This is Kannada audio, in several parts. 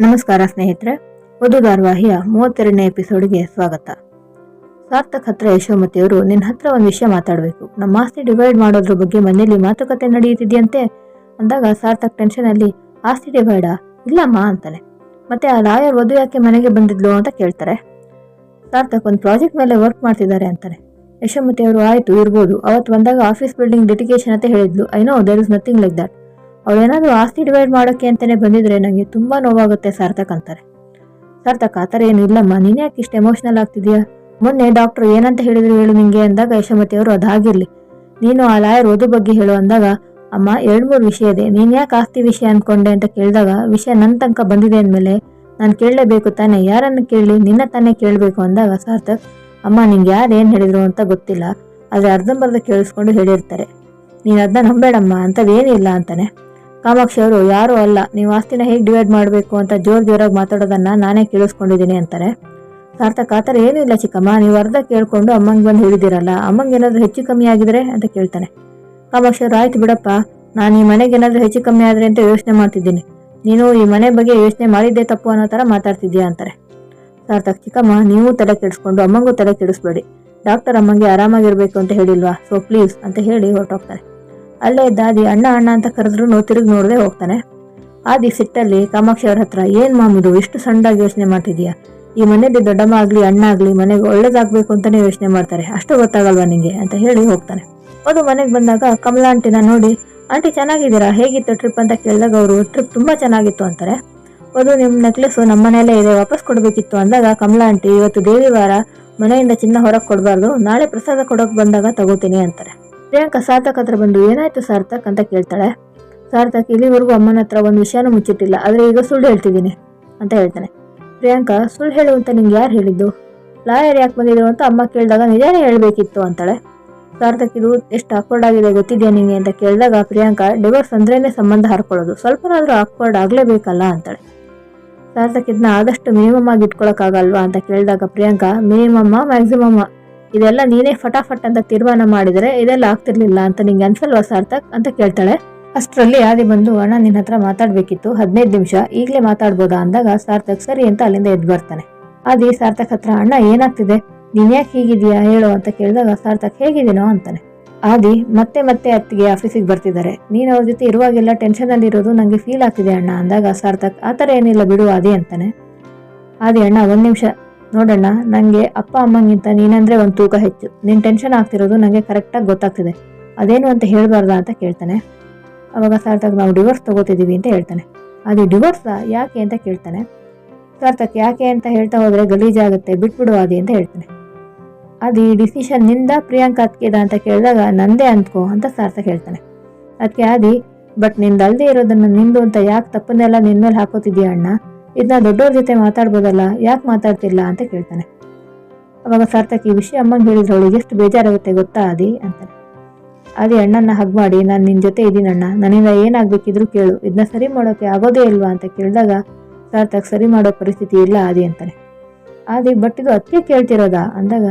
ನಮಸ್ಕಾರ ಸ್ನೇಹಿತರೆ, ವಧು ಧಾರವಾಹಿಯ ಮೂವತ್ತೆರಡನೇ ಎಪಿಸೋಡ್ಗೆ ಸ್ವಾಗತ. ಸಾರ್ಥಕ್ ಹತ್ರ ಯಶೋಮತಿಯವರು ನಿನ್ನ ಹತ್ರ ಒಂದು ವಿಷಯ ಮಾತಾಡಬೇಕು. ನಮ್ಮ ಆಸ್ತಿ ಡಿವೈಡ್ ಮಾಡೋದ್ರ ಬಗ್ಗೆ ಮನೆಯಲ್ಲಿ ಮಾತುಕತೆ ನಡೆಯುತ್ತಿದೆಯಂತೆ? ಅಂದಾಗ ಸಾರ್ಥಕ್ ಟೆನ್ಷನಲ್ಲಿ ಆಸ್ತಿ ಡಿವೈಡಾ? ಇಲ್ಲಮ್ಮ, ಅಂತಾನೆ. ಮತ್ತೆ, ಆ ಲಾಯರ್ ವಧು ಯಾಕೆ ಮನೆಗೆ ಬಂದಿದ್ಲು? ಅಂತ ಕೇಳ್ತಾರೆ. ಸಾರ್ಥಕ್ ಒಂದು ಪ್ರಾಜೆಕ್ಟ್ ಮೇಲೆ ವರ್ಕ್ ಮಾಡ್ತಿದ್ದಾರೆ, ಅಂತಾನೆ. ಯಶೋಮತಿ ಅವರು ಆಯ್ತು, ಇರ್ಬೋದು. ಅವತ್ತು ಬಂದಾಗ ಆಫೀಸ್ ಬಿಲ್ಡಿಂಗ್ ಡೆಡಿಕೇಶನ್ ಅಂತ ಹೇಳಿದ್ಲು. I know, there is nothing like that. ಅವಳೇನಾದ್ರೂ ಆಸ್ತಿ ಡಿವೈಡ್ ಮಾಡೋಕ್ಕೆ ಅಂತಲೇ ಬಂದಿದ್ರೆ ನನಗೆ ತುಂಬಾ ನೋವಾಗುತ್ತೆ ಸಾರ್ಥಕ್ ಅಂತಾರೆ. ಸಾರ್ಥಕ್, ಆ ಥರ ಏನು ಇಲ್ಲಮ್ಮ, ನೀನು ಯಾಕೆ ಇಷ್ಟು ಎಮೋಷನಲ್ ಆಗ್ತಿದೆಯಾ? ಮೊನ್ನೆ ಡಾಕ್ಟರ್ ಏನಂತ ಹೇಳಿದ್ರು ಹೇಳು ನಿಂಗೆ ಅಂದಾಗ ಯಶೋಮತಿ ಅವರು ಅದಾಗಿರ್ಲಿ ನೀನು ಆ ಲಾಯರ್ ಓದು ಬಗ್ಗೆ ಹೇಳು ಅಂದಾಗ, ಅಮ್ಮ, ಎರಡು ಮೂರು ವಿಷಯ ಇದೆ. ನೀನು ಯಾಕೆ ಆಸ್ತಿ ವಿಷಯ ಅಂದ್ಕೊಂಡೆ ಅಂತ ಕೇಳಿದಾಗ, ವಿಷಯ ನನ್ನ ತನಕ ಬಂದಿದೆ ಅಂದಮೇಲೆ ನಾನು ಕೇಳಲೇಬೇಕು ತಾನೇ, ಯಾರನ್ನು ಕೇಳಲಿ ನಿನ್ನ ತಾನೇ ಕೇಳಬೇಕು ಅಂದಾಗ ಸಾರ್ಥಕ್, ಅಮ್ಮ, ನಿಂಗೆ ಯಾರು ಏನು ಹೇಳಿದ್ರು ಅಂತ ಗೊತ್ತಿಲ್ಲ. ಆದರೆ ಅರ್ಧಂಬರ್ಧ ಕೇಳಿಸ್ಕೊಂಡು ಹೇಳಿರ್ತಾರೆ. ನೀನು ಅದನ್ನ ನಂಬೇಡಮ್ಮ ಅಂಥದ್ದೇನಿಲ್ಲ ಅಂತಾನೆ. ಕಾಮಾಕ್ಷಿ ಅವರು, ಯಾರೂ ಅಲ್ಲ, ನೀವು ಆಸ್ತಿನ ಹೇಗೆ ಡಿವೈಡ್ ಮಾಡಬೇಕು ಅಂತ ಜೋರ್ ಜೋರಾಗಿ ಮಾತಾಡೋದನ್ನ ನಾನೇ ಕೇಳಿಸ್ಕೊಂಡಿದ್ದೀನಿ ಅಂತಾರೆ. ಸಾರ್ಥಕ್, ಆ ಥರ ಏನೂ ಇಲ್ಲ ಚಿಕ್ಕಮ್ಮ, ನೀವು ಅರ್ಧ ಕೇಳಿಕೊಂಡು ಅಮ್ಮಂಗೆ ಬಂದು ಹೇಳಿದಿರಲ್ಲ ಅಮ್ಮಂಗೆ ಏನಾದರೂ ಹೆಚ್ಚು ಕಮ್ಮಿ ಆಗಿದ್ರೆ? ಅಂತ ಕೇಳ್ತಾನೆ. ಕಾಮಾಕ್ಷಿ ಅವರು, ಆಯ್ತು ಬಿಡಪ್ಪ, ನಾನು ಈ ಮನೆಗೆ ಏನಾದರೂ ಹೆಚ್ಚು ಕಮ್ಮಿ ಆದರೆ ಅಂತ ಯೋಚನೆ ಮಾಡ್ತಿದ್ದೀನಿ. ನೀನು ಈ ಮನೆ ಬಗ್ಗೆ ಯೋಚನೆ ಮಾಡಿದ್ದೆ ತಪ್ಪು ಅನ್ನೋ ಥರ ಮಾತಾಡ್ತಿದ್ದೀಯಾ? ಅಂತಾರೆ. ಸಾರ್ಥಕ್, ಚಿಕ್ಕಮ್ಮ, ನೀವು ತಲೆ ಕೆಡಿಸ್ಕೊಂಡು ಅಮ್ಮಂಗೂ ತಲೆ ಕೆಡಿಸ್ಬೇಡಿ. ಡಾಕ್ಟರ್ ಅಮ್ಮಂಗೆ ಆರಾಮಾಗಿರ್ಬೇಕು ಅಂತ ಹೇಳಿಲ್ವಾ? ಸೊ ಪ್ಲೀಸ್ ಅಂತ ಹೇಳಿ ಹೊರಟೋಗ್ತಾರೆ. ಅಲ್ಲೇ ಇದ್ದ ಅಣ್ಣ ಅಣ್ಣ ಅಂತ ಕರೆದ್ರು ತಿರುಗಿ ನೋಡದೆ ಹೋಗ್ತಾನೆ. ಆದಿ ಸಿಟ್ಟಲ್ಲಿ ಕಾಮಾಕ್ಷಿ ಅವ್ರ ಹತ್ರ, ಏನ್ ಮಾಮುದು ಇಷ್ಟು ಸಣ್ಣದಾಗಿ ಯೋಚನೆ ಮಾಡ್ತಿದ್ಯಾ ಈ ಮನೇಲಿ ದೊಡ್ಡಮ್ಮ ಆಗ್ಲಿ ಅಣ್ಣ ಆಗ್ಲಿ ಮನೆಗೆ ಒಳ್ಳೇದಾಗ್ಬೇಕು ಅಂತಾನೆ ಯೋಚನೆ ಮಾಡ್ತಾರೆ. ಅಷ್ಟು ಗೊತ್ತಾಗಲ್ವಾ ನಿಂಗೆ? ಅಂತ ಹೇಳಿ ಹೋಗ್ತಾನೆ. ಅದು ಮನೆಗೆ ಬಂದಾಗ ಕಮಲಾ ಆಂಟಿನ ನೋಡಿ, ಆಂಟಿ ಚೆನ್ನಾಗಿದ್ದೀರಾ? ಹೇಗಿತ್ತು ಟ್ರಿಪ್ ಅಂತ ಕೇಳಿದಾಗ ಅವರು, ಟ್ರಿಪ್ ತುಂಬಾ ಚೆನ್ನಾಗಿತ್ತು ಅಂತಾರೆ. ಅದು ನಿಮ್ಮ ನೆಕ್ಲೆಸ್ ನಮ್ಮ ಮನೆಯಲ್ಲೇ ಇದೆ, ವಾಪಸ್ ಕೊಡಬೇಕಿತ್ತು ಅಂದಾಗ ಕಮಲಾ ಆಂಟಿ, ಇವತ್ತು ದೇವಿವಾರ, ಮನೆಯಿಂದ ಚಿನ್ನ ಹೊರಗೆ ಕೊಡಬಾರ್ದು, ನಾಳೆ ಪ್ರಸಾದ ಕೊಡೋಕೆ ಬಂದಾಗ ತಗೋತೀನಿ ಅಂತಾರೆ. ಪ್ರಿಯಾಂಕಾ ಸಾರ್ಥಕ್ ಹತ್ರ ಬಂದು ಏನಾಯ್ತು ಸಾರ್ಥಕ್ ಅಂತ ಕೇಳ್ತಾಳೆ. ಸಾರ್ಥಕ್, ಇಲ್ಲಿವರೆಗೂ ಅಮ್ಮನ ಹತ್ರ ಒಂದು ವಿಷಯನೂ ಮುಚ್ಚಿಟ್ಟಿಲ್ಲ, ಆದರೆ ಈಗ ಸುಳ್ಳು ಹೇಳ್ತಿದ್ದೀನಿ ಅಂತ ಹೇಳ್ತಾನೆ. ಪ್ರಿಯಾಂಕಾ, ಸುಳ್ಳು ಹೇಳು ಅಂತ ನಿಂಗೆ ಯಾರು ಹೇಳಿದ್ದು? ಲಾಯರ್ ಯಾಕೆ ಬಂದಿದ್ರು ಅಂತ ಅಮ್ಮ ಕೇಳಿದಾಗ ನಿಜಾನೇ ಹೇಳಬೇಕಿತ್ತು ಅಂತಾಳೆ. ಸಾರ್ಥಕ್, ಇದು ಎಷ್ಟು ಆಕ್ವರ್ಡ್ ಆಗಿದೆ ಗೊತ್ತಿದೆಯಾ ನಿಂಗೆ ಅಂತ ಕೇಳಿದಾಗ ಪ್ರಿಯಾಂಕಾ ಡಿವೋರ್ಸ್ ಅಂದ್ರೇನೆ ಸಂಬಂಧ ಹರ್ಕೊಳ್ಳೋದು, ಸ್ವಲ್ಪನಾದರೂ ಆಕ್ವರ್ಡ್ ಆಗಲೇಬೇಕಲ್ಲ ಅಂತಾಳೆ. ಸಾರ್ಥಕ್ ಇದನ್ನ ಆದಷ್ಟು ಮಿನಿಮಮ್ ಆಗಿ ಇಟ್ಕೊಳಕ್ಕಾಗಲ್ವಾ ಅಂತ ಕೇಳಿದಾಗ ಪ್ರಿಯಾಂಕಾ ಮಿನಿಮಮ್ಮ ಮ್ಯಾಕ್ಸಿಮಮ್ ಇದೆಲ್ಲ ನೀನೇ ಫಟಾಫಟ್ ಅಂತ ತೀರ್ಮಾನ ಮಾಡಿದರೆ ಇದೆಲ್ಲ ಆಗ್ತಿರ್ಲಿಲ್ಲ ಅಂತ ನಿಂಗೆ ಅನ್ಸಲ್ವಾ ಸಾರ್ಥಕ್ ಅಂತ ಕೇಳ್ತಾಳೆ. ಅಷ್ಟರಲ್ಲಿ ಆದಿ ಬಂದು, ಅಣ್ಣ, ನಿನ್ನ ಹತ್ರ ಮಾತಾಡ್ಬೇಕಿತ್ತು. ಹದಿನೈದು ನಿಮಿಷ. ಈಗಲೇ ಮಾತಾಡ್ಬೋದಾ? ಅಂದಾಗ ಸಾರ್ಥಕ್, ಸರಿ ಅಂತ ಅಲ್ಲಿಂದ ಎದ್ದು ಬರ್ತಾನೆ. ಆದಿ, ಸಾರ್ಥಕ್ ಹತ್ರ, ಅಣ್ಣ, ಏನಾಗ್ತಿದೆ? ನೀನ್ಯಾಕೆ ಯಾಕೆ ಹೀಗಿದೀಯಾ ಹೇಳು ಅಂತ ಕೇಳಿದಾಗ ಸಾರ್ಥಕ್, ಹೇಗಿದ್ದೀನೋ? ಅಂತಾನೆ. ಆದಿ, ಮತ್ತೆ ಮತ್ತೆ ಅತ್ತಿಗೆ ಆಫೀಸಿಗೆ ಬರ್ತಿದ್ದಾರೆ. ನೀನು ಅವ್ರ ಜೊತೆ ಇರುವಾಗೆಲ್ಲ ಟೆನ್ಷನ್ ಅಲ್ಲಿ ಇರೋದು ನಂಗೆ ಫೀಲ್ ಆಗ್ತಿದೆ, ಅಣ್ಣ ಅಂದಾಗ ಸಾರ್ಥಕ್, ಆ ಥರ ಏನಿಲ್ಲ ಬಿಡು, ಆದಿ ಅಂತಾನೆ. ಆದಿ, ಅಣ್ಣ, ಒಂದು ನಿಮಿಷ. ನೋಡಣ್ಣ ನನಗೆ ಅಪ್ಪ ಅಮ್ಮಂಗಿಂತ ನೀನಂದರೆ ಒಂದು ತೂಕ ಹೆಚ್ಚು. ನಿನ್ ಟೆನ್ಷನ್ ಆಗ್ತಿರೋದು ನನಗೆ ಕರೆಕ್ಟಾಗಿ ಗೊತ್ತಾಗ್ತಿದೆ. ಅದೇನು ಅಂತ ಹೇಳಬಾರ್ದಾ ಅಂತ ಕೇಳ್ತಾನೆ. ಅವಾಗ ಸಾರ್ಥಕ್, ನಾವು ಡಿವೋರ್ಸ್ ತಗೋತಿದೀವಿ ಅಂತ ಹೇಳ್ತಾನೆ. ಅದು ಡಿವೋರ್ಸಾ ಯಾಕೆ ಅಂತ ಕೇಳ್ತಾನೆ. ಸಾರ್ಥಕ್, ಯಾಕೆ ಅಂತ ಹೇಳ್ತಾ ಹೋದ್ರೆ ಗಲೀಜಾಗುತ್ತೆ, ಬಿಟ್ಬಿಡು ಅದೇ ಅಂತ ಹೇಳ್ತಾನೆ. ಅದು ಈ ಡಿಸಿಷನ್ನಿಂದ ಪ್ರಿಯಾಂಕಾ ಅತ್ಕಿದ ಅಂತ ಕೇಳಿದಾಗ ನಂದೇ ಅಂದ್ಕೋ ಅಂತ ಸಾರ್ಥಕ್ ಹೇಳ್ತಾನೆ. ಅದಕ್ಕೆ ಆದಿ ಬಟ್ ನಿಂದಲ್ದೇ ಇರೋದನ್ನ ನಿಂದು ಅಂತ ಯಾಕೆ ತಪ್ಪನ್ನೆಲ್ಲ ನಿನ್ನ ಮೇಲೆ ಹಾಕೋತಿದ್ಯಾ ಅಣ್ಣ? ಇದನ್ನ ದೊಡ್ಡವ್ರ ಜೊತೆ ಮಾತಾಡ್ಬೋದಲ್ಲ, ಯಾಕೆ ಮಾತಾಡ್ತಿಲ್ಲ ಅಂತ ಕೇಳ್ತಾನೆ. ಅವಾಗ ಸಾರ್ಥಕ್, ಈ ವಿಷಯ ಅಮ್ಮಂಗೆ ಹೇಳಿದ್ರೆ ಅವಳಿಗೆ ಎಷ್ಟು ಬೇಜಾರಾಗುತ್ತೆ ಗೊತ್ತಾ ಅದಿ ಅಂತಾನೆ. ಆದಿ ಅಣ್ಣನ ಹಗ್ ಮಾಡಿ, ನಾನು ನಿನ್ನ ಜೊತೆ ಇದ್ದೀನಣ್ಣ ನನ್ನಿಂದ ಏನಾಗಬೇಕಿದ್ರು ಕೇಳು ಇದನ್ನ ಸರಿ ಮಾಡೋಕೆ ಆಗೋದೇ ಇಲ್ವಾ? ಅಂತ ಕೇಳಿದಾಗ ಸಾರ್ಥಕ್, ಸರಿ ಮಾಡೋ ಪರಿಸ್ಥಿತಿ ಇಲ್ಲ ಆದಿ, ಅಂತಾನೆ. ಆದಿ, ಬಟ್ ಇದು ಅದಕ್ಕೆ ಕೇಳ್ತಿರೋದಾ? ಅಂದಾಗ,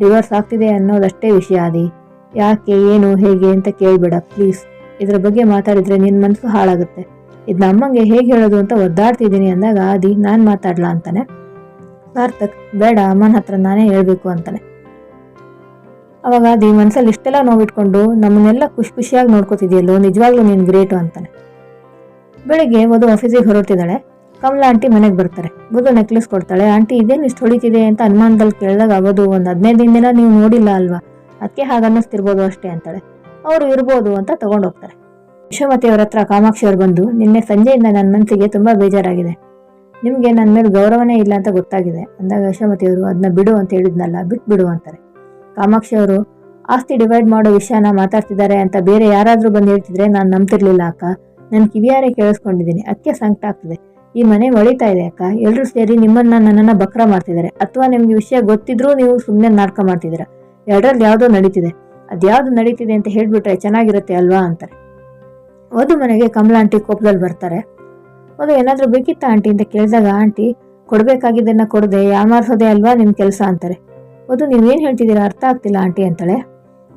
ಡಿವೋರ್ಸ್ ಆಗ್ತಿದೆ ಅನ್ನೋದಷ್ಟೇ ವಿಷಯ ಆದಿ. ಯಾಕೆ, ಏನು, ಹೇಗೆ ಅಂತ ಕೇಳ್ಬೇಡ, ಪ್ಲೀಸ್. ಇದ್ರ ಬಗ್ಗೆ ಮಾತಾಡಿದರೆ ನಿನ್ನ ಮನಸ್ಸು ಹಾಳಾಗುತ್ತೆ. ಇದನ್ನ ನಮ್ಮಂಗೆ ಹೇಗೆ ಹೇಳೋದು ಅಂತ ಒದ್ದಾಡ್ತಿದ್ದೀನಿ ಅಂದಾಗ ಆದಿ, ನಾನು ಮಾತಾಡ್ಲಾ ಅಂತಾನೆ. ಸಾರ್ಥಕ್ ಬೇಡ, ಅಮ್ಮನ ಹತ್ರ ನಾನೇ ಹೇಳ್ಬೇಕು ಅಂತಾನೆ. ಅವಾಗ ಆದಿ, ಮನ್ಸಲ್ಲಿ ಇಷ್ಟೆಲ್ಲ ನೋವಿಟ್ಕೊಂಡು ನಮ್ಮನ್ನೆಲ್ಲ ಖುಷಿ ಖುಷಿಯಾಗಿ ನೋಡ್ಕೋತಿದ್ಯಲ್ಲೋ, ನಿಜವಾಗ್ಲೂ ನೀನು ಗ್ರೇಟು ಅಂತಾನೆ. ಬೆಳಿಗ್ಗೆ ವಧು ಆಫೀಸಿಗೆ ಹೊರಡ್ತಿದ್ದಾಳೆ. ಕಮಲಾ ಆಂಟಿ ಮನೆಗೆ ಬರ್ತಾರೆ. ವಧು ನೆಕ್ಲೆಸ್ ಕೊಡ್ತಾಳೆ. ಆಂಟಿ, ಇದೇನು ಇಷ್ಟು ಹೊಡಿತಿದೆ ಅಂತ ಅನುಮಾನದಲ್ಲಿ ಕೇಳಿದಾಗ ವಧು ಒಂದು ಹದಿನೈದು ದಿನ ನೀವು ನೋಡಿಲ್ಲ ಅಲ್ವಾ? ಅದಕ್ಕೆ ಹಾಗನ್ನಿಸ್ತಿರ್ಬೋದು ಅಷ್ಟೇ ಅಂತಾಳೆ. ಅವರು ಇರ್ಬೋದು ಅಂತ ತಗೊಂಡು ಹೋಗ್ತಾರೆ ಯಶೋಮತಿ ಅವ್ರ ಹತ್ರ ಕಾಮಾಕ್ಷಿ ಅವ್ರು ಬಂದು, ನಿನ್ನೆ ಸಂಜೆಯಿಂದ ನನ್ನ ಮನಸ್ಸಿಗೆ ತುಂಬ ಬೇಜಾರಾಗಿದೆ. ನಿಮಗೆ ನನ್ನ ಮೇಲೆ ಗೌರವನೇ ಇಲ್ಲ ಅಂತ ಗೊತ್ತಾಗಿದೆ. ಅಂದಾಗ ಯಶೋಮತಿ ಅವರು ಅದನ್ನ ಬಿಡು ಅಂತ ಹೇಳಿದ್ನಲ್ಲ ಬಿಟ್ಟು ಬಿಡು ಅಂತಾರೆ. ಕಾಮಾಕ್ಷಿ ಅವರು, ಆಸ್ತಿ ಡಿವೈಡ್ ಮಾಡೋ ವಿಷಯನ ಮಾತಾಡ್ತಿದ್ದಾರೆ ಅಂತ ಬೇರೆ ಯಾರಾದರೂ ಬಂದು ಹೇಳ್ತಿದ್ರೆ ನಾನು ನಂಬ್ತಿರ್ಲಿಲ್ಲ ಅಕ್ಕ. ನಾನು ಕಿವಿಯಾರೇ ಕೇಳಿಸ್ಕೊಂಡಿದ್ದೀನಿ. ಅದಕ್ಕೆ ಸಂಕಟ ಆಗ್ತದೆ. ಈ ಮನೆ ಒಳಿತಾ ಇದೆ ಅಕ್ಕ. ಎಲ್ಲರೂ ಸೇರಿ ನಿಮ್ಮನ್ನ ನನ್ನನ್ನು ಬಕ್ರ ಮಾಡ್ತಿದ್ದಾರೆ. ಅಥವಾ ನಿಮ್ಗೆ ವಿಷಯ ಗೊತ್ತಿದ್ರೂ ನೀವು ಸುಮ್ಮನೆ ನಾಟಕ ಮಾಡ್ತಿದ್ದೀರಾ. ಎರಡರಲ್ಲಿ ಯಾವುದೋ ನಡೀತಿದೆ. ಅದ್ಯಾವುದು ನಡೀತಿದೆ ಅಂತ ಹೇಳಿಬಿಟ್ರೆ ಚೆನ್ನಾಗಿರುತ್ತೆ ಅಲ್ವಾ? ಅಂತಾರೆ. ವಧು ಮನೆಗೆ ಕಮಲಾ ಆಂಟಿ ಕೋಪದಲ್ಲಿ ಬರ್ತಾರೆ. ಅದು ಏನಾದರೂ ಬೇಕಿತ್ತ ಆಂಟಿ ಅಂತ ಕೇಳಿದಾಗ, ಆಂಟಿ, ಕೊಡ್ಬೇಕಾಗಿದ್ದನ್ನ ಕೊಡದೆ ಯಾಮಾರಿಸೋದೆ ಅಲ್ವಾ ನಿಮ್ಮ ಕೆಲಸ? ಅಂತಾರೆ. ವಧು ನೀವೇನು ಹೇಳ್ತಿದ್ದೀರಾ? ಅರ್ಥ ಆಗ್ತಿಲ್ಲ ಆಂಟಿ ಅಂತಾಳೆ.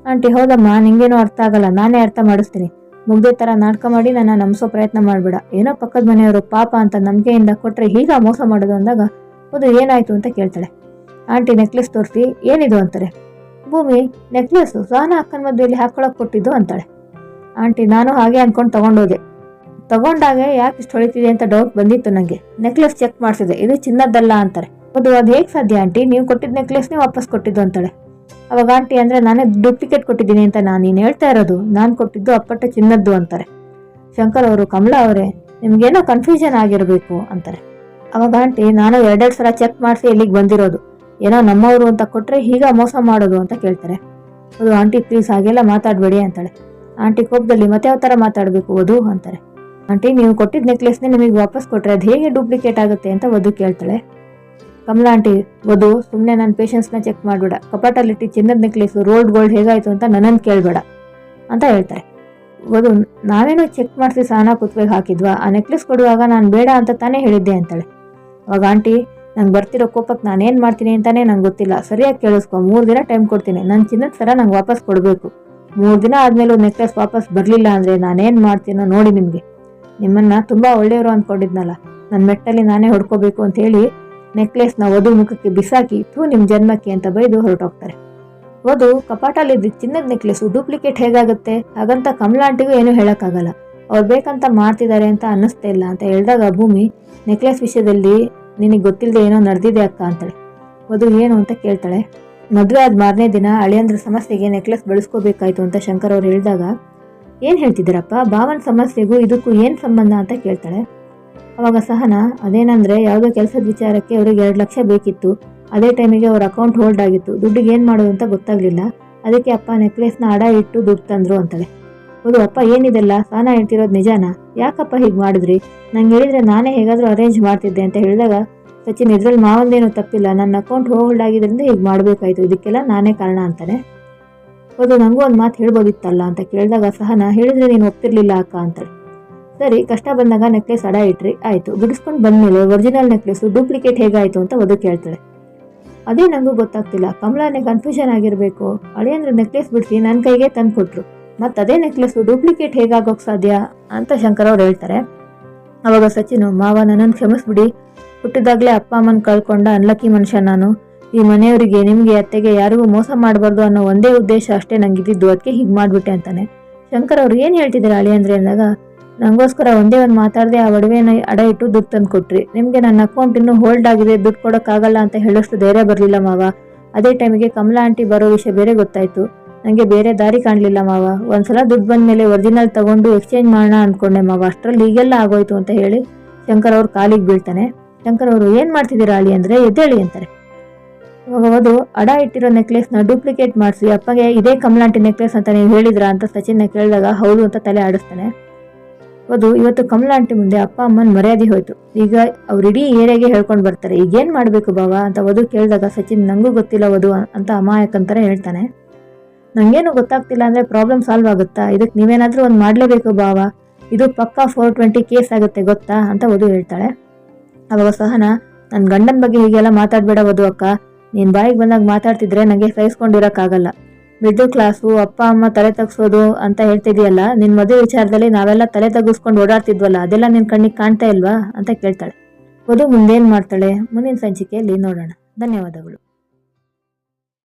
ಆಂಟಿ, ಹೌದಮ್ಮ, ನಿಂಗೇನೋ ಅರ್ಥ ಆಗಲ್ಲ. ನಾನೇ ಅರ್ಥ ಮಾಡಿಸ್ತೀನಿ. ಮುಗ್ದೆ ಥರ ನಾಟಕ ಮಾಡಿ ನನ್ನ ನಂಬಿಸೋ ಪ್ರಯತ್ನ ಮಾಡಬೇಡ. ಏನೋ ಪಕ್ಕದ ಮನೆಯವರು ಪಾಪ ಅಂತ ನಂಬಿಕೆಯಿಂದ ಕೊಟ್ಟರೆ ಹೀಗ ಮೋಸ ಮಾಡೋದು ಅಂದಾಗ ಅದು ಏನಾಯ್ತು? ಅಂತ ಕೇಳ್ತಾಳೆ. ಆಂಟಿ, ನೆಕ್ಲೆಸ್ ತೋರಿಸಿ, ಏನಿದು? ಅಂತಾರೆ. ಭೂಮಿ ನೆಕ್ಲೆಸ್ಸು ಸಹನ ಅಕ್ಕನ ಮದುವೆಯಲ್ಲಿ ಹಾಕೊಳಕ್ ಕೊಟ್ಟಿದ್ದು, ಅಂತಾಳೆ. ಆಂಟಿ, ನಾನು ಹಾಗೆ ಅನ್ಕೊಂಡು ತಗೊಂಡೋದೆ. ತಗೊಂಡಾಗ ಯಾಕೆ ಇಷ್ಟು ಹೊಳಿತಿದೆ ಅಂತ ಡೌಟ್ ಬಂದಿತ್ತು ನನಗೆ ನೆಕ್ಲೆಸ್ ಚೆಕ್ ಮಾಡಿಸಿದೆ. ಇದು ಚಿನ್ನದ್ದಲ್ಲ ಅಂತಾರೆ. ಅದು ಅದು ಹೇಗೆ ಸಾಧ್ಯ ಆಂಟಿ? ನೀವು ಕೊಟ್ಟಿದ್ದ ನೆಕ್ಲೆಸ್ನೇ ವಾಪಸ್ ಕೊಟ್ಟಿದ್ದು ಅಂತಾಳೆ. ಅವಾಗ ಆಂಟಿ ಅಂದರೆ ನಾನೇ ಡೂಪ್ಲಿಕೇಟ್ ಕೊಟ್ಟಿದ್ದೀನಿ ಅಂತ ನಾನು ನೀನು ಹೇಳ್ತಾ ಇರೋದು. ನಾನು ಕೊಟ್ಟಿದ್ದು ಅಪ್ಪಟ್ಟ ಚಿನ್ನದ್ದು ಅಂತಾರೆ. ಶಂಕರ್ ಅವರು, ಕಮಲಾ ಅವರೇ, ನಿಮಗೇನೋ ಕನ್ಫ್ಯೂಷನ್ ಆಗಿರಬೇಕು ಅಂತಾರೆ. ಅವಾಗ ಆಂಟಿ, ನಾನು ಎರಡೆರಡು ಸಲ ಚೆಕ್ ಮಾಡಿಸಿ ಇಲ್ಲಿಗೆ ಬಂದಿರೋದು. ಏನೋ ನಮ್ಮವರು ಅಂತ ಕೊಟ್ಟರೆ ಹೀಗ ಮೋಸ ಮಾಡೋದು ಅಂತ ಕೇಳ್ತಾರೆ. ಅದು ಆಂಟಿ ಪ್ಲೀಸ್ ಹಾಗೆಲ್ಲ ಮಾತಾಡಬೇಡಿ ಅಂತಾಳೆ. ಆಂಟಿ ಕೋಪದಲ್ಲಿ ಮತ್ತೆ ಯಾವ ಥರ ಮಾತಾಡಬೇಕು? ವಧು ಅಂತಾರೆ. ಆಂಟಿ ನೀವು ಕೊಟ್ಟಿದ್ದ ನೆಕ್ಲೆಸ್ನೇ ನಿಮಗೆ ವಾಪಸ್ ಕೊಟ್ಟರೆ ಅದು ಹೇಗೆ ಡೂಪ್ಲಿಕೇಟ್ ಆಗುತ್ತೆ ಅಂತ ವಧು ಕೇಳ್ತಾಳೆ. ಕಮಲಾ ಆಂಟಿ ವಧು ಸುಮ್ಮನೆ ನನ್ನ ಪೇಷನ್ಸ್ನ ಚೆಕ್ ಮಾಡಬೇಡ. ಕಪಾಟಲ್ಲಿಟ್ಟು ಚಿನ್ನದ ನೆಕ್ಲೆಸ್ ರೋಲ್ಡ್ ಗೋಲ್ಡ್ ಹೇಗಾಯ್ತು ಅಂತ ನನ್ನನ್ನು ಕೇಳಬೇಡ ಅಂತ ಹೇಳ್ತಾರೆ. ವಧು, ನಾವೇನೋ ಚೆಕ್ ಮಾಡಿಸಿ ಸಹನ ಕುತ್ವೆಗೆ ಹಾಕಿದ್ವಾ? ಆ ನೆಕ್ಲೆಸ್ ಕೊಡುವಾಗ ನಾನು ಬೇಡ ಅಂತ ತಾನೇ ಹೇಳಿದ್ದೆ ಅಂತಾಳೆ. ಅವಾಗ ಆಂಟಿ ನಂಗೆ ಬರ್ತಿರೋ ಕೋಪಕ್ಕೆ ನಾನೇನು ಮಾಡ್ತೀನಿ ಅಂತಾನೆ ನಂಗೆ ಗೊತ್ತಿಲ್ಲ. ಸರಿಯಾಗಿ ಕೇಳಿಸ್ಕೊ, ಮೂರು ದಿನ ಟೈಮ್ ಕೊಡ್ತೀನಿ. ನನ್ನ ಚಿನ್ನದ ಸರ ನಂಗೆ ವಾಪಸ್ ಕೊಡಬೇಕು. ಮೂರು ದಿನ ಆದಮೇಲೂ ನೆಕ್ಲೆಸ್ ವಾಪಸ್ ಬರಲಿಲ್ಲ ಅಂದರೆ ನಾನೇನು ಮಾಡ್ತೀನೋ ನೋಡಿ ನಿಮಗೆ. ನಿಮ್ಮನ್ನು ತುಂಬ ಒಳ್ಳೆಯವರು ಅಂದ್ಕೊಂಡಿದ್ನಲ್ಲ ನನ್ನ ಮೆಟ್ಟಲ್ಲಿ ನಾನೇ ಹೊಡ್ಕೋಬೇಕು ಅಂತ ಹೇಳಿ ನೆಕ್ಲೆಸ್ನ ವಧು ಮುಖಕ್ಕೆ ಬಿಸಾಕಿ, ಥೂ ನಿಮ್ಮ ಜನ್ಮಕ್ಕೆ ಅಂತ ಬೈದು ಹೊರಟೋಗ್ತಾರೆ. ವಧು ಕಪಾಟಲ್ಲಿದ್ದ ಚಿನ್ನದ ನೆಕ್ಲೆಸು ಡೂಪ್ಲಿಕೇಟ್ ಹೇಗಾಗುತ್ತೆ? ಹಾಗಂತ ಕಮಲಾ ಆಂಟಿಗೂ ಏನೂ ಹೇಳೋಕ್ಕಾಗಲ್ಲ. ಅವ್ರು ಬೇಕಂತ ಮಾಡ್ತಿದ್ದಾರೆ ಅಂತ ಅನ್ನಿಸ್ತಾ ಇಲ್ಲ ಅಂತ ಹೇಳಿದಾಗ ಭೂಮಿ ನೆಕ್ಲೆಸ್ ವಿಷಯದಲ್ಲಿ ನಿನಗೆ ಗೊತ್ತಿಲ್ಲದೆ ಏನೋ ನಡೆದಿದೆ ಅಕ್ಕ ಅಂತಾಳೆ. ವಧು ಏನು ಅಂತ ಕೇಳ್ತಾಳೆ? ಮದುವೆ ಆದ ಮಾರನೇ ದಿನ ಅಳಿಯಂದ್ರ ಸಮಸ್ಯೆಗೆ ನೆಕ್ಲೆಸ್ ಬಳಸ್ಕೋಬೇಕಾಯ್ತು ಅಂತ ಶಂಕರ್ ಅವ್ರು ಹೇಳಿದಾಗ, ಏನು ಹೇಳ್ತಿದ್ದೀರಪ್ಪ? ಭಾವನ ಸಮಸ್ಯೆಗೂ ಇದಕ್ಕೂ ಏನು ಸಂಬಂಧ ಅಂತ ಕೇಳ್ತಾಳೆ. ಅವಾಗ ಸಹನ, ಅದೇನಂದ್ರೆ ಯಾವುದೋ ಕೆಲಸದ ವಿಚಾರಕ್ಕೆ ಅವ್ರಿಗೆ ಎರಡು ಲಕ್ಷ ಬೇಕಿತ್ತು. ಅದೇ ಟೈಮಿಗೆ ಅವ್ರ ಅಕೌಂಟ್ ಹೋಲ್ಡ್ ಆಗಿತ್ತು. ದುಡ್ಡಿಗೆ ಏನು ಮಾಡೋದು ಅಂತ ಗೊತ್ತಾಗ್ಲಿಲ್ಲ. ಅದಕ್ಕೆ ಅಪ್ಪ ನೆಕ್ಲೆಸ್ನ ಅಡ ಇಟ್ಟು ದುಡ್ಡು ತಂದ್ರು, ಅಂತಾಳೆ. ಹೌದು ಅಪ್ಪ, ಏನಿದೆಲ್ಲ? ಸಹನ ಹೇಳ್ತಿರೋದು ನಿಜಾನ? ಯಾಕಪ್ಪ ಹೀಗೆ ಮಾಡಿದ್ರಿ? ನಂಗೆ ಹೇಳಿದ್ರೆ ನಾನೇ ಹೇಗಾದರೂ ಅರೇಂಜ್ ಮಾಡ್ತಿದ್ದೆ, ಅಂತ ಹೇಳಿದಾಗ ಸಚಿನ್ ಇದ್ರಲ್ಲಿ ಮಾವಂದೇನು ತಪ್ಪಿಲ್ಲ. ನನ್ನ ಅಕೌಂಟ್ ಹೋಲ್ಡ್ ಆಗಿದ್ರಿಂದ ಈಗ ಮಾಡಬೇಕಾಯ್ತು. ಇದಕ್ಕೆಲ್ಲ ನಾನೇ ಕಾರಣ ಅಂತಾನೆ. ಹೌದು ನನಗೂ ಒಂದು ಮಾತು ಹೇಳ್ಬೋದಿತ್ತಲ್ಲ ಅಂತ ಕೇಳಿದಾಗ ಸಹನ, ಹೇಳಿದ್ರೆ ನೀನು ಒಪ್ತಿರ್ಲಿಲ್ಲ ಅಕ್ಕ ಅಂತ ಸರಿ, ಕಷ್ಟ ಬಂದಾಗ ನೆಕ್ಲೆಸ್ ಅಡ ಇಟ್ರಿ, ಆಯಿತು. ಬಿಡಿಸ್ಕೊಂಡು ಬಂದಮೇಲೆ ಒರಿಜಿನಲ್ ನೆಕ್ಲೆಸು ಡೂಪ್ಲಿಕೇಟ್ ಹೇಗಾಯಿತು ಅಂತ ಅದು ಕೇಳ್ತಾಳೆ. ಅದೇ ನನಗೂ ಗೊತ್ತಾಗ್ತಿಲ್ಲ. ಕಮಲಾನೇ ಕನ್ಫ್ಯೂಷನ್ ಆಗಿರಬೇಕು. ಅಳಿಯಂದ್ರೆ ನೆಕ್ಲೆಸ್ ಬಿಡಿಸಿ ನನ್ನ ಕೈಗೆ ತಂದು ಕೊಟ್ರು ಮತ್ತು ಅದೇ ನೆಕ್ಲೆಸ್ಸು ಡೂಪ್ಲಿಕೇಟ್ ಹೇಗಾಗೋಕೆ ಸಾಧ್ಯ ಅಂತ ಶಂಕರ್ ಅವ್ರು ಹೇಳ್ತಾರೆ. ಅವಾಗ ಸಚಿನ್, ಮಾವ, ನನ್ನನ್ನು ಕ್ಷಮಿಸ್ಬಿಡಿ. ಹುಟ್ಟಿದಾಗಲೇ ಅಪ್ಪ ಅಮ್ಮನ ಕಳ್ಕೊಂಡ ಅನ್ಲಕ್ಕಿ ಮನುಷ್ಯ ನಾನು. ಈ ಮನೆಯವರಿಗೆ, ನಿಮಗೆ ಅತ್ತೆಗೆ ಯಾರಿಗೂ ಮೋಸ ಮಾಡಬಾರ್ದು ಅನ್ನೋ ಒಂದೇ ಉದ್ದೇಶ ಅಷ್ಟೇ ನಂಗಿದ್ದಿದ್ದು. ಅದಕ್ಕೆ ಹೀಗೆ ಮಾಡಿಬಿಟ್ಟೆ ಅಂತಾನೆ. ಶಂಕರ್ ಅವ್ರು ಏನು ಹೇಳ್ತಿದ್ದಾರೆ ಅಳಿ ಅಂದ್ರೆ ಅಂದಾಗ ನನಗೋಸ್ಕರ ಒಂದೇ ಒಂದು ಮಾತಾಡದೆ ಆ ಒಡವೆನ ಅಡ ಇಟ್ಟು ದುಡ್ಡು ತಂದು ಕೊಟ್ರಿ ನಿಮಗೆ ನನ್ನ ಅಕೌಂಟ್ ಇನ್ನೂ ಹೋಲ್ಡ್ ಆಗಿದೆ, ದುಡ್ಡು ಕೊಡೋಕ್ಕಾಗಲ್ಲ ಅಂತ ಹೇಳೋಷ್ಟು ಧೈರ್ಯ ಬರಲಿಲ್ಲ ಮಾವ. ಅದೇ ಟೈಮಿಗೆ ಕಮಲಾ ಆಂಟಿ ಬರೋ ವಿಷಯ ಬೇರೆ ಗೊತ್ತಾಯ್ತು. ನನಗೆ ಬೇರೆ ದಾರಿ ಕಾಣಲಿಲ್ಲ ಮಾವ. ಒಂದ್ಸಲ ದುಡ್ಡು ಬಂದ ಮೇಲೆ ಒರಿಜಿನಲ್ ತಗೊಂಡು ಎಕ್ಸ್ಚೇಂಜ್ ಮಾಡೋಣ ಅಂದ್ಕೊಂಡೆ ಮಾವ. ಅಷ್ಟರಲ್ಲಿ ಹೀಗೆಲ್ಲ ಆಗೋಯ್ತು ಅಂತ ಹೇಳಿ ಶಂಕರ್ ಅವ್ರ ಕಾಲಿಗೆ ಬೀಳ್ತಾನೆ. ಶಂಕರ್ ಅವರು, ಏನು ಮಾಡ್ತಿದ್ದೀರಾ ಅಳಿ? ಅಂದರೆ, ಎದ್ದೇಳಿ ಅಂತಾರೆ. ಇವಾಗ ಅದು ಅಡ ಇಟ್ಟಿರೋ ನೆಕ್ಲೆಸ್ನ ಡೂಪ್ಲಿಕೇಟ್ ಮಾಡಿಸಿ, ಅಪ್ಪಗೆ ಇದೇ ಕಮಲಾಂಟಿ ನೆಕ್ಲೆಸ್ ಅಂತ ನೀವು ಹೇಳಿದ್ರಾ ಅಂತ ಸಚಿನ್ನ ಕೇಳಿದಾಗ ಹೌದು ಅಂತ ತಲೆ ಆಡಿಸ್ತಾನೆ. ಅದು ಇವತ್ತು ಕಮಲಾಂಟಿ ಮುಂದೆ ಅಪ್ಪ, ಅಮ್ಮನ ಮರ್ಯಾದೆ ಹೋಯ್ತು. ಈಗ ಅವ್ರು ಇಡೀ ಏರಿಯಾಗೆ ಹೇಳ್ಕೊಂಡು ಬರ್ತಾರೆ. ಈಗೇನು ಮಾಡಬೇಕು ಬಾವ ಅಂತ ವಧು ಕೇಳಿದಾಗ ಸಚಿನ್ ನನಗೂ ಗೊತ್ತಿಲ್ಲ ವಧು ಅಂತ ಅಂತಾರೆ ಹೇಳ್ತಾನೆ. ನನಗೇನು ಗೊತ್ತಾಗ್ತಿಲ್ಲ ಅಂದರೆ ಪ್ರಾಬ್ಲಮ್ ಸಾಲ್ವ್ ಆಗುತ್ತಾ? ಇದಕ್ಕೆ ನೀವೇನಾದರೂ ಒಂದು ಮಾಡಲೇಬೇಕು ಬಾವ ಇದು ಪಕ್ಕಾ ಫೋರ್ ಟ್ವೆಂಟಿ ಕೇಸ್ ಆಗುತ್ತೆ, ಗೊತ್ತಾ? ಅಂತ ವಧು ಹೇಳ್ತಾಳೆ. ಅವಾಗ ಸಹನ ನನ್ನ ಗಂಡನ ಬಗ್ಗೆ ಹೀಗೆಲ್ಲ ಮಾತಾಡಬೇಡ ವಧು ಅಕ್ಕ. ನೀನು ಬಾಯಿಗೆ ಬಂದಾಗ ಮಾತಾಡ್ತಿದ್ರೆ ನನಗೆ ಸಹಿಸ್ಕೊಂಡಿರೋಕ್ಕಾಗಲ್ಲ. ಮಿಡ್ಲ್ ಕ್ಲಾಸು, ಅಪ್ಪ, ಅಮ್ಮ ತಲೆ ತಗ್ಸೋದು ಅಂತ ಹೇಳ್ತಿದೆಯಲ್ಲ ನಿನ್ನ ಮದುವೆ ವಿಚಾರದಲ್ಲಿ ನಾವೆಲ್ಲ ತಲೆ ತಗ್ಗಿಸ್ಕೊಂಡು ಓಡಾಡ್ತಿದ್ವಲ್ಲ, ಅದೆಲ್ಲ ನಿನ್ನ ಕಣ್ಣಿಗೆ ಕಾಣ್ತಾ ಇಲ್ವಾ? ಅಂತ ಕೇಳ್ತಾಳೆ. ವಧು ಮುಂದೇನು ಮಾಡ್ತಾಳೆ? ಮುಂದಿನ ಸಂಚಿಕೆಯಲ್ಲಿ ನೋಡೋಣ. ಧನ್ಯವಾದಗಳು.